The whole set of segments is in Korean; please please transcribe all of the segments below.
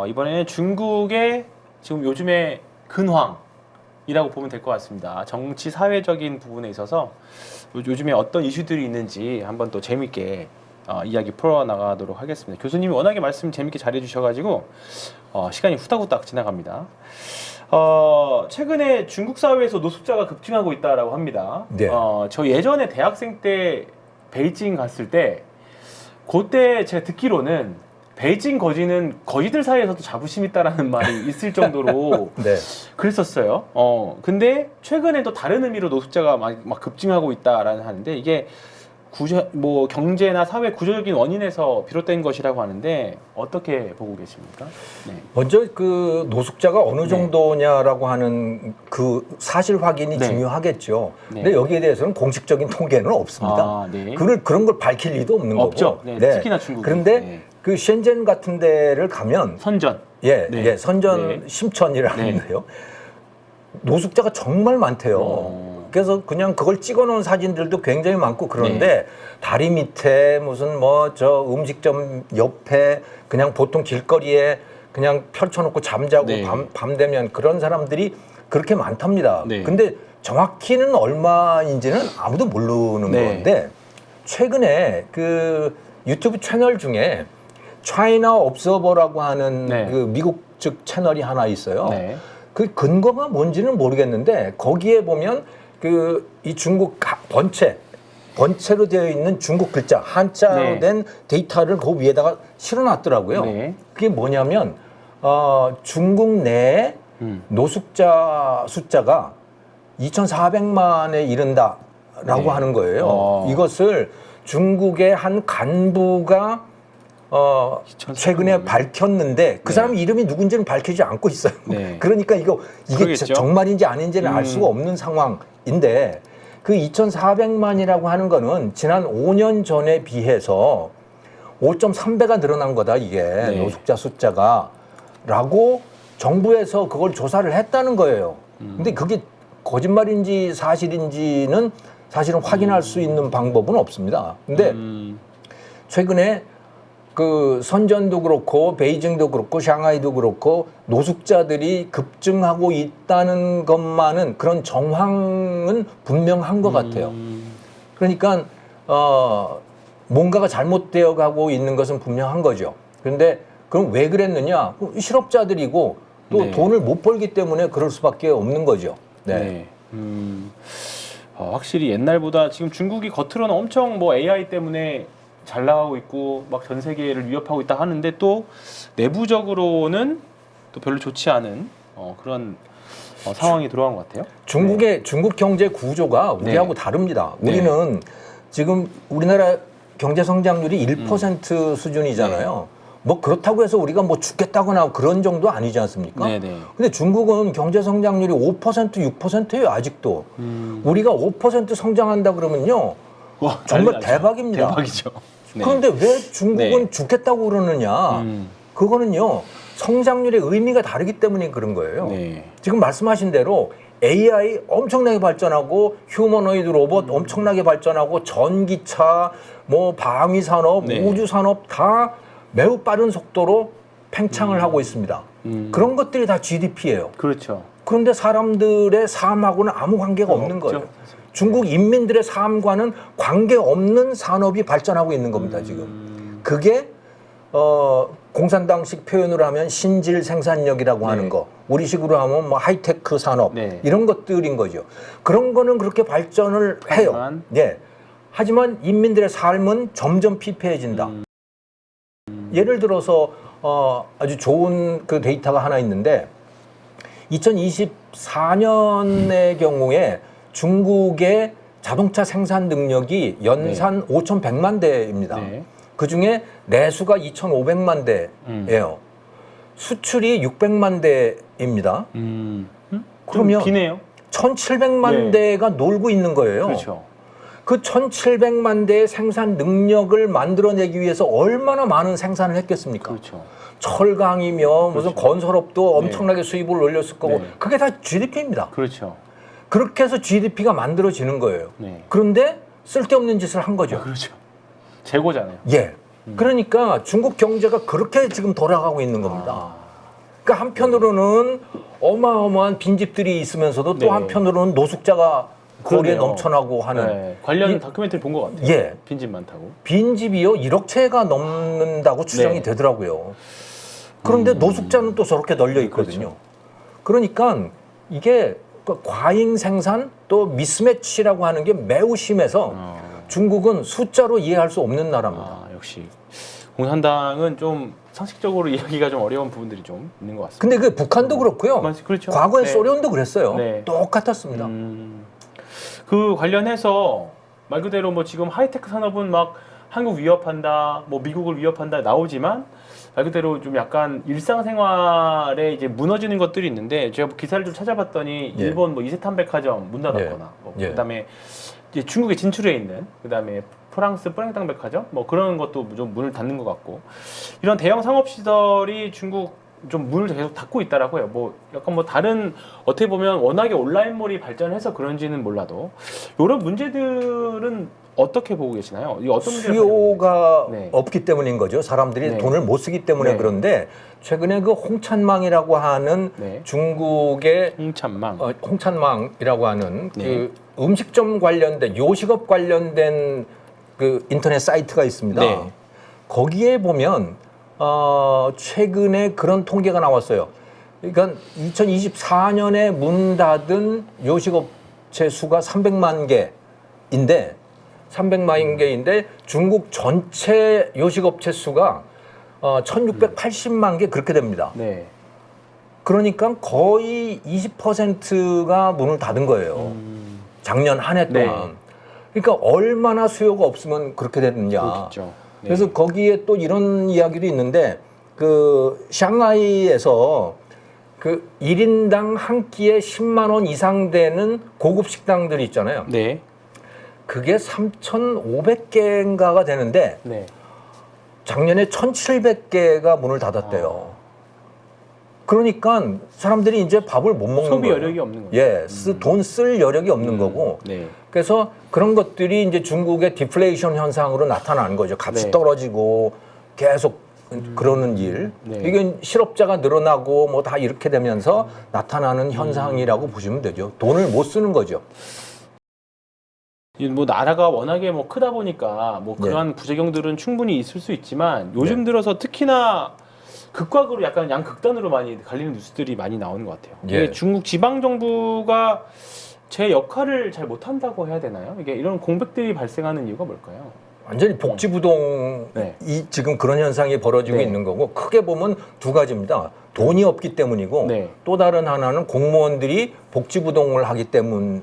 어, 이번에는 중국의 지금 요즘의 근황이라고 보면 될 것 같습니다. 정치 사회적인 부분에 있어서 요- 요즘에 어떤 이슈들이 있는지 한번 또 재밌게 어, 이야기 풀어 나가도록 하겠습니다. 교수님이 워낙에 말씀 재밌게 잘해 주셔가지고 어, 시간이 후딱후딱 지나갑니다. 어, 최근에 중국 사회에서 노숙자가 급증하고 있다라고 합니다. 네. 어, 저 예전에 대학생 때 베이징 갔을 때 그때 제가 듣기로는 베이징 거지는 거지들 사이에서도 자부심 있다라는 말이 있을 정도로 네. 그랬었어요. 어, 근데 최근에 또 다른 의미로 노숙자가 막, 막 급증하고 있다라는 하는데 이게 구조, 뭐 경제나 사회 구조적인 원인에서 비롯된 것이라고 하는데 어떻게 보고 계십니까? 네. 먼저 그 노숙자가 어느 네. 정도냐라고 하는 그 사실 확인이 네. 중요하겠죠. 네. 근데 여기에 대해서는 공식적인 통계는 없습니다. 아, 네. 그걸 그런 걸 밝힐 리도 없는 없죠. 거고. 네, 특히나 중국. 그런데 네. 그 셴젠 같은 데를 가면 선전. 예, 네. 예, 선전 네. 심천이라는데요. 노숙자가 정말 많대요. 어. 그래서 그냥 그걸 찍어 놓은 사진들도 굉장히 많고 그런데 네. 다리 밑에 무슨 뭐 저 음식점 옆에 그냥 보통 길거리에 그냥 펼쳐놓고 잠자고 네. 밤, 밤 되면 그런 사람들이 그렇게 많답니다. 네. 근데 정확히는 얼마인지는 아무도 모르는 네. 건데 최근에 그 유튜브 채널 중에 차이나 옵서버라고 하는 네. 그 미국 측 채널이 하나 있어요. 네. 그 근거가 뭔지는 모르겠는데 거기에 보면 그 이 중국 가- 번체 번체로 되어 있는 중국 글자 한자로 네. 된 데이터를 그 위에다가 실어놨더라고요. 네. 그게 뭐냐면 어, 중국 내에 음. 노숙자 숫자가 2,400만에 이른다라고 네. 하는 거예요. 어. 이것을 중국의 한 간부가 어, 2,400만 최근에 명. 밝혔는데 그 네. 사람 이름이 누군지는 밝히지 않고 있어요. 네. 그러니까 이거 이게 그러겠죠. 정말인지 아닌지는 알 음. 수가 없는 상황인데 그 2,400만이라고 하는 거는 지난 5년 전에 비해서 5.3배가 늘어난 거다 이게 네. 노숙자 숫자가라고 정부에서 그걸 조사를 했다는 거예요. 음. 근데 그게 거짓말인지 사실인지는 사실은 확인할 수 있는 방법은 없습니다. 근데 음. 최근에 그 선전도 그렇고 베이징도 그렇고 샹하이도 그렇고 노숙자들이 급증하고 있다는 것만은 그런 정황은 분명한 것 같아요. 음. 그러니까 어 뭔가가 잘못되어 가고 있는 것은 분명한 거죠. 그런데 그럼 왜 그랬느냐? 그 실업자들이고 또 네. 돈을 못 벌기 때문에 그럴 수밖에 없는 거죠. 네. 네. 음, 어, 확실히 옛날보다 지금 중국이 겉으로는 엄청 뭐 AI 때문에 잘 나가고 있고 막 전 세계를 위협하고 있다 하는데 또 내부적으로는 또 별로 좋지 않은 어, 그런 어, 상황이 돌아간 것 같아요. 중국의 중국 경제 구조가 우리하고 네. 다릅니다. 네. 우리는 지금 우리나라 경제 성장률이 1% 수준이잖아요. 뭐 그렇다고 해서 우리가 뭐 죽겠다거나 그런 정도 아니지 않습니까? 네네. 근데 중국은 경제 성장률이 5% 6%예요 아직도. 음. 우리가 5% 성장한다 그러면요. 와, 정말 난리 나죠. 대박입니다. 대박이죠. 네. 그런데 왜 중국은 네. 죽겠다고 그러느냐? 음. 그거는요. 성장률의 의미가 다르기 때문에 그런 거예요. 네. 지금 말씀하신 대로 AI 엄청나게 발전하고 휴머노이드 로봇 음. 엄청나게 발전하고 전기차, 뭐 방위 산업, 네. 우주 산업 다 매우 빠른 속도로 팽창을 하고 있습니다. 음. 그런 것들이 다 GDP예요. 그렇죠. 그런데 사람들의 삶하고는 아무 관계가 없는 없죠. 거예요. 중국 인민들의 삶과는 관계 없는 산업이 발전하고 있는 겁니다, 지금. 음. 그게 어 공산당식 표현으로 하면 신질 생산력이라고 하는 네. 거 우리식으로 하면 뭐 하이테크 산업 네. 이런 것들인 거죠 그런 거는 그렇게 발전을 해요 하지만- 예 하지만 인민들의 삶은 점점 피폐해진다 음. 예를 들어서 어 아주 좋은 그 데이터가 하나 있는데 2024년의 경우에 중국의 자동차 생산 능력이 연산 5,100만 대입니다. 네. 그 중에 내수가 2,500만 음. 대예요. 수출이 600만 대입니다. 음. 음? 그러면 좀 비네요. 1,700만 네. 대가 놀고 있는 거예요. 그렇죠. 그 1,700만 대의 생산 능력을 만들어내기 위해서 얼마나 많은 생산을 했겠습니까? 그렇죠. 철강이며 무슨 건설업도 네. 엄청나게 수입을 올렸을 거고 네. 그게 다 GDP입니다. 그렇죠. 그렇게 해서 GDP가 만들어지는 거예요. 네. 그런데 쓸데없는 짓을 한 거죠. 그렇죠. 재고잖아요. 예. 그러니까 중국 경제가 그렇게 지금 돌아가고 있는 겁니다. 아. 그러니까 한편으로는 어마어마한 빈집들이 있으면서도 또 네. 한편으로는 노숙자가 거리에 그러네요. 넘쳐나고 하는 네, 관련 이- 다큐멘터리 본 것 같아요. 예. 빈집 많다고. 빈집이요 1억 채가 넘는다고 추정이 네. 되더라고요. 그런데 음. 노숙자는 또 저렇게 널려 있거든요. 그러니까 이게 그 과잉 생산 또 미스매치라고 하는 게 매우 심해서 어. 중국은 숫자로 이해할 수 없는 나라입니다. 아, 역시 공산당은 좀 상식적으로 이야기가 좀 어려운 부분들이 좀 있는 것 같습니다. 근데 그 북한도 그렇고요. 맞- 그렇죠. 과거에 네. 소련도 그랬어요. 네. 똑같았습니다. 음, 그 관련해서 말 그대로 뭐 지금 하이테크 산업은 막 한국 위협한다, 뭐 미국을 위협한다 나오지만 말 그대로 좀 약간 일상생활에 이제 무너지는 것들이 있는데 제가 뭐 기사를 좀 찾아봤더니 예. 일본 뭐 이세탄 백화점 문 닫았거나 뭐 예. 그다음에 이제 중국에 진출해 있는 그다음에 프랑스 뿌랭땅 백화점 뭐 그런 것도 좀 문을 닫는 것 같고 이런 대형 상업 시설이 중국 좀 문을 계속 닫고 있다라고 해요. 뭐 약간 뭐 다른 어떻게 보면 워낙에 온라인몰이 발전해서 그런지는 몰라도 이런 문제들은 어떻게 보고 계시나요? 이 어떤 문제를 수요가 네. 없기 때문인 거죠. 사람들이 네. 돈을 못 쓰기 때문에 네. 그런데 최근에 그 홍찬망이라고 하는 네. 중국의 홍참망. 어, 홍찬망이라고 하는 네. 그 음식점 관련된 요식업 관련된 그 인터넷 사이트가 있습니다. 네. 거기에 보면 어, 최근에 그런 통계가 나왔어요. 그러니까 2024년에 문 닫은 요식업체 수가 300만 개인데 300만 개인데 중국 전체 요식업체 수가 어, 1,680만 개 그렇게 됩니다. 네. 그러니까 거의 20%가 문을 닫은 거예요. 음, 작년 한 해 동안. 네. 그러니까 얼마나 수요가 없으면 그렇게 되느냐. 그렇겠죠. 네. 그래서 거기에 또 이런 이야기도 있는데 그 샹하이에서 그 1인당 한 끼에 10만 원 이상 되는 고급 식당들이 있잖아요. 네. 그게 3,500개인가가 되는데 네. 작년에 1,700개가 문을 닫았대요. 그러니까 사람들이 이제 밥을 못 먹는 소비 거예요. 여력이 없는 거죠. 예, 돈 쓸 여력이 없는 음, 거고. 네. 그래서 그런 것들이 이제 중국의 디플레이션 현상으로 나타나는 거죠. 값이 네. 떨어지고 계속 그러는 일. 네. 이게 실업자가 늘어나고 뭐 다 이렇게 되면서 나타나는 현상이라고 보시면 되죠. 돈을 못 쓰는 거죠. 이뭐 나라가 워낙에 뭐 크다 보니까 뭐 네. 그러한 부작용들은 충분히 있을 수 있지만 요즘 들어서 특히나 극과극으로 약간 양극단으로 많이 갈리는 뉴스들이 많이 나오는 것 같아요. 예. 이게 중국 지방 정부가 제 역할을 잘 못한다고 해야 되나요? 이게 이런 공백들이 발생하는 이유가 뭘까요? 완전히 복지부동이 네. 지금 그런 현상이 벌어지고 네. 있는 거고 크게 보면 두 가지입니다. 돈이 없기 때문이고 네. 또 다른 하나는 공무원들이 복지부동을 하기 때문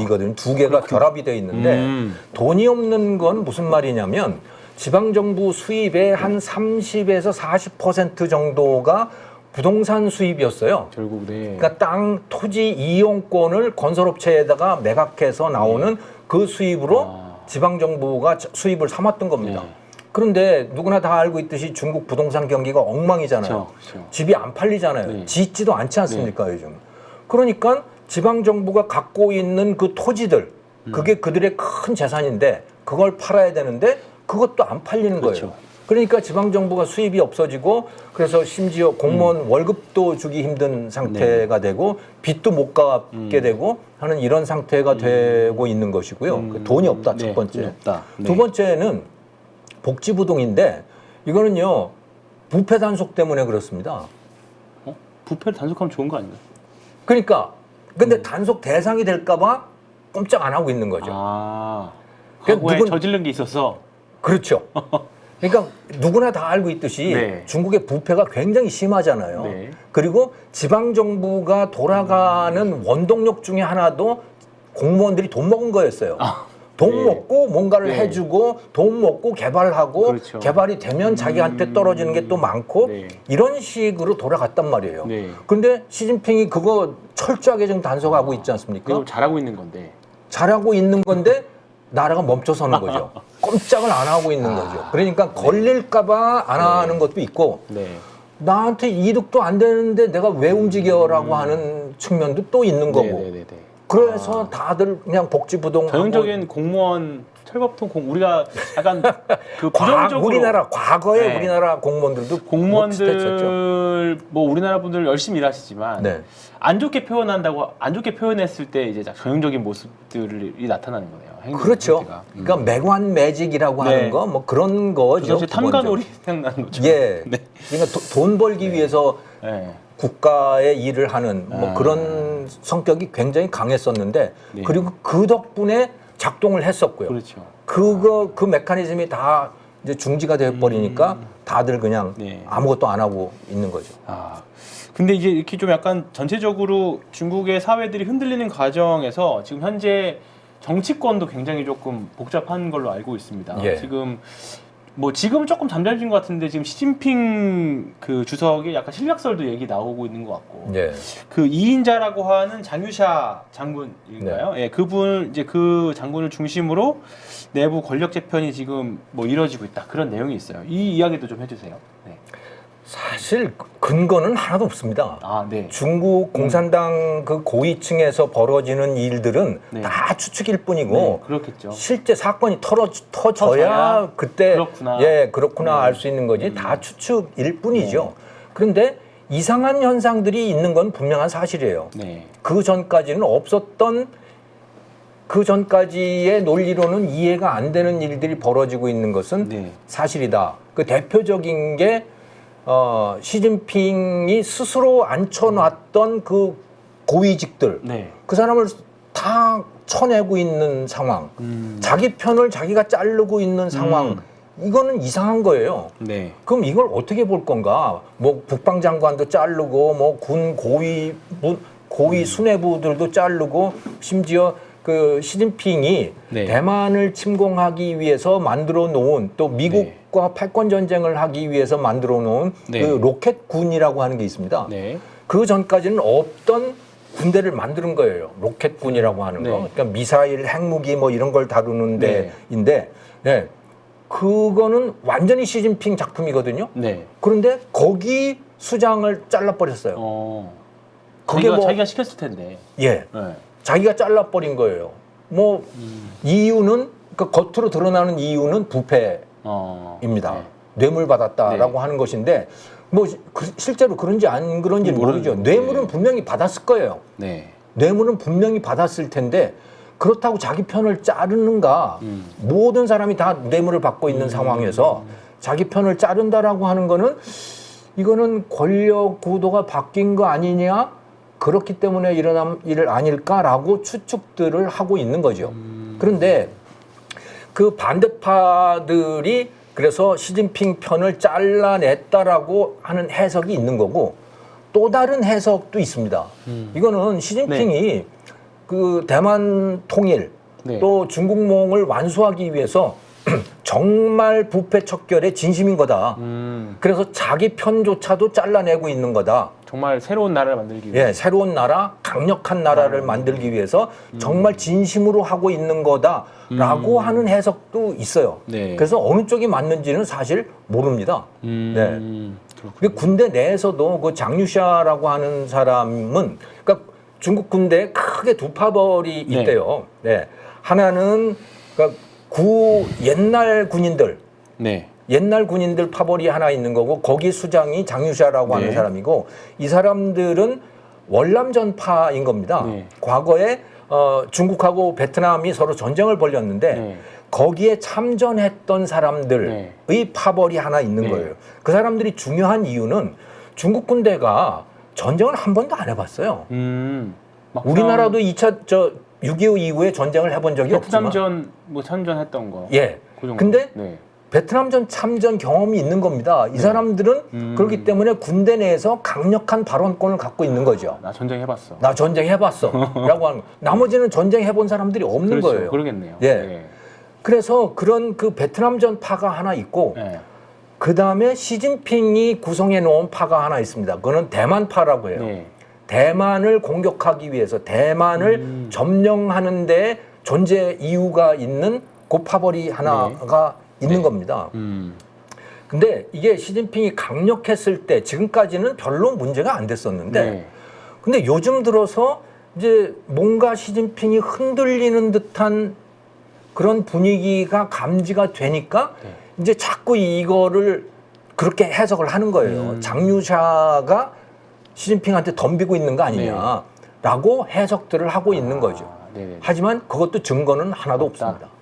이거든요. 두 개가 결합이 돼 있는데 아, 음. 돈이 없는 건 무슨 말이냐면 지방 정부 수입의 한 30에서 40% 정도가 부동산 수입이었어요. 결국 네. 그러니까 땅, 토지 이용권을 건설업체에다가 매각해서 나오는 그 수입으로 아. 지방 정부가 수입을 삼았던 겁니다. 네. 그런데 누구나 다 알고 있듯이 중국 부동산 경기가 엉망이잖아요. 그렇죠. 그렇죠. 집이 안 팔리잖아요. 네. 짓지도 않지 않습니까 요즘. 그러니까 지방 정부가 갖고 있는 그 토지들 음. 그게 그들의 큰 재산인데 그걸 팔아야 되는데 그것도 안 팔리는 그렇죠. 거예요. 그러니까 지방 정부가 수입이 없어지고 그래서 심지어 공무원 음. 월급도 주기 힘든 네. 상태가 되고 빚도 못 갚게 음. 되고 하는 이런 상태가 되고 있는 것이고요. 음. 그 돈이 없다 첫 네, 번째. 없다. 네. 두 번째는 복지부동인데 이거는요 부패 단속 때문에 그렇습니다. 어? 부패를 단속하면 좋은 거 아닌가요? 그러니까 근데 음. 단속 대상이 될까봐 꼼짝 안 하고 있는 거죠. 아. 그러니까 과거에 누군- 저지른 게 있어서 그렇죠. 그러니까 누구나 다 알고 있듯이 네. 중국의 부패가 굉장히 심하잖아요. 네. 그리고 지방 정부가 돌아가는 원동력 중에 하나도 공무원들이 돈 먹은 거였어요. 아, 돈 네. 먹고 뭔가를 네. 해주고 돈 먹고 개발하고 그렇죠. 개발이 되면 자기한테 떨어지는 게 또 많고 네. 이런 식으로 돌아갔단 말이에요. 네. 근데 시진핑이 그거 철저하게 지금 단속하고 있지 않습니까? 그걸 잘하고 있는 건데. 잘하고 있는 건데 나라가 멈춰서는 거죠. 꼼짝을 안 하고 있는 아. 거죠. 그러니까 걸릴까봐 안 네. 하는 것도 있고 네. 나한테 이득도 안 되는데 내가 왜 움직여라고 하는 측면도 또 있는 거고. 네, 네, 네, 네. 그래서 다들 그냥 복지부동 전형적인 공무원 철법통 공 우리가 약간 그 과, 부정적으로 우리나라 과거에 네. 우리나라 공무원들도 비슷했었죠. 공무원들 뭐 우리나라 분들 열심히 일하시지만 네. 안 좋게 표현한다고 안 좋게 표현했을 때 이제 전형적인 모습들이 나타나는 거네요. 행동 그렇죠. 음. 그러니까 매관 매직이라고 네. 하는 거 뭐 그런 거죠. 탐관오리 생각나는 거죠. 예. 네. 그러니까 도- 돈 벌기 위해서 네. 국가의 일을 하는 뭐 아. 그런 성격이 굉장히 강했었는데 네. 그리고 그 덕분에 작동을 했었고요. 그렇죠. 그거 그 메커니즘이 다 이제 중지가 돼 버리니까 다들 그냥 네. 아무것도 안 하고 있는 거죠. 아. 근데 이제 이렇게 좀 약간 전체적으로 중국의 사회들이 흔들리는 과정에서 지금 현재 정치권도 굉장히 조금 복잡한 걸로 알고 있습니다. 예. 지금 뭐 지금 조금 잠잠해진 것 같은데 지금 시진핑 그 주석의 약간 실력설도 얘기 나오고 있는 것 같고 예. 그 이인자라고 하는 장유샤 장군일까요? 네. 예, 그분 이제 그 장군을 중심으로 내부 권력 재편이 지금 뭐 이뤄지고 있다 그런 내용이 있어요. 이 이야기도 좀 해주세요. 네. 사실 근거는 하나도 없습니다. 아, 네. 중국 공산당 그 고위층에서 벌어지는 일들은 네. 다 추측일 뿐이고 네, 그렇겠죠. 실제 사건이 털어 터져야 터져야 그때 그렇구나. 예 그렇구나 네. 알수 있는 거지 다 추측일 뿐이죠. 그런데 이상한 현상들이 있는 건 분명한 사실이에요. 네. 그 전까지는 없었던 그 전까지의 논리로는 이해가 안 되는 일들이 벌어지고 있는 것은 네. 사실이다. 그 대표적인 게 어, 시진핑이 스스로 앉혀놨던 그 고위직들 네. 그 사람을 다 쳐내고 있는 상황, 음. 자기 편을 자기가 자르고 있는 상황, 음. 이거는 이상한 거예요. 네. 그럼 이걸 어떻게 볼 건가? 뭐 국방 장관도 자르고, 뭐 군 고위 부- 고위 음. 수뇌부들도 자르고, 심지어 그 시진핑이 네. 대만을 침공하기 위해서 만들어 놓은 또 미국 과 패권 전쟁을 하기 위해서 만들어 놓은 네. 그 로켓군이라고 하는 게 있습니다. 네. 그 전까지는 없던 군대를 만드는 거예요. 로켓군이라고 하는 거. 네. 그러니까 미사일, 핵무기 뭐 이런 걸 다루는 네. 데인데, 네. 그거는 완전히 시진핑 작품이거든요. 네. 그런데 거기 수장을 잘라버렸어요. 어. 그게 자기가, 뭐- 자기가 시켰을 텐데. 예. 네. 자기가 잘라버린 거예요. 뭐, 음. 이유는, 그 겉으로 드러나는 이유는 부패 입니다. 어. 뇌물 받았다라고 네. 하는 것인데, 뭐, 그- 실제로 그런지 안 그런지 는 모르는- 모르죠. 뇌물은 네. 분명히 받았을 거예요. 네. 뇌물은 분명히 받았을 텐데 그렇다고 자기 편을 자르는가 음. 모든 사람이 다 뇌물을 받고 있는 상황에서 자기 편을 자른다라고 하는 거는 이거는 권력 구도가 바뀐 거 아니냐 그렇기 때문에 일어난 일 아닐까라고 추측들을 하고 있는 거죠. 그런데 그 반대파들이 그래서 시진핑 편을 잘라냈다라고 하는 해석이 있는 거고 또 다른 해석도 있습니다. 음. 이거는 시진핑이 그 대만 통일 네. 또 중국몽을 완수하기 위해서 정말 부패 척결에 진심인 거다. 음. 그래서 자기 편조차도 잘라내고 있는 거다. 정말 새로운 나라를 만들기 위해. 예, 새로운 나라, 강력한 나라를 만들기 위해서 정말 진심으로 하고 있는 거다라고 하는 해석도 있어요. 네. 그래서 어느 쪽이 맞는지는 사실 모릅니다. 음. 그렇군요. 근데 군대 내에서도 그 장유샤라고 하는 사람은 그러니까 중국 군대에 크게 두 파벌이 네. 있대요. 네. 하나는 그러니까 구 옛날 군인들 네. 옛날 군인들 파벌이 하나 있는 거고 거기 수장이 장유샤라고 하는 네. 사람이고 이 사람들은 월남전파인 겁니다. 네. 과거에 어, 중국하고 베트남이 서로 전쟁을 벌였는데 네. 거기에 참전했던 사람들의 파벌이 하나 있는 네. 거예요. 그 사람들이 중요한 이유는 중국 군대가 전쟁을 한 번도 안 해봤어요. 음. 막상 우리나라도 2차 저 6.25 이후에 전쟁을 해본 적이 없지만 베트남전 뭐 참전했던 거. 예. 그 정도. 근데 네. 베트남전 참전 경험이 있는 겁니다. 이 사람들은 음. 그렇기 때문에 군대 내에서 강력한 발언권을 갖고 있는 거죠. 나 전쟁 해봤어. 나 전쟁 해봤어. 라고 하는 거. 나머지는 전쟁 해본 사람들이 없는 그렇죠. 거예요. 그러겠네요. 예. 네. 그래서 그런 그 베트남전 파가 하나 있고 네. 그 다음에 시진핑이 구성해 놓은 파가 하나 있습니다. 그거는 대만파라고 해요. 네. 대만을 공격하기 위해서 대만을 음. 점령하는데 존재 이유가 있는 그 파벌이 하나가 있는 네. 겁니다. 음. 근데 이게 시진핑이 강력했을 때 지금까지는 별로 문제가 안 됐었는데 네. 근데 요즘 들어서 이제 뭔가 시진핑이 흔들리는 듯한 그런 분위기가 감지가 되니까 네. 이제 자꾸 이거를 그렇게 해석을 하는 거예요. 음. 장유샤가 시진핑한테 덤비고 있는 거 아니냐라고 해석들을 하고 있는 거죠. 아, 네네. 하지만 그것도 증거는 하나도 없다. 없습니다.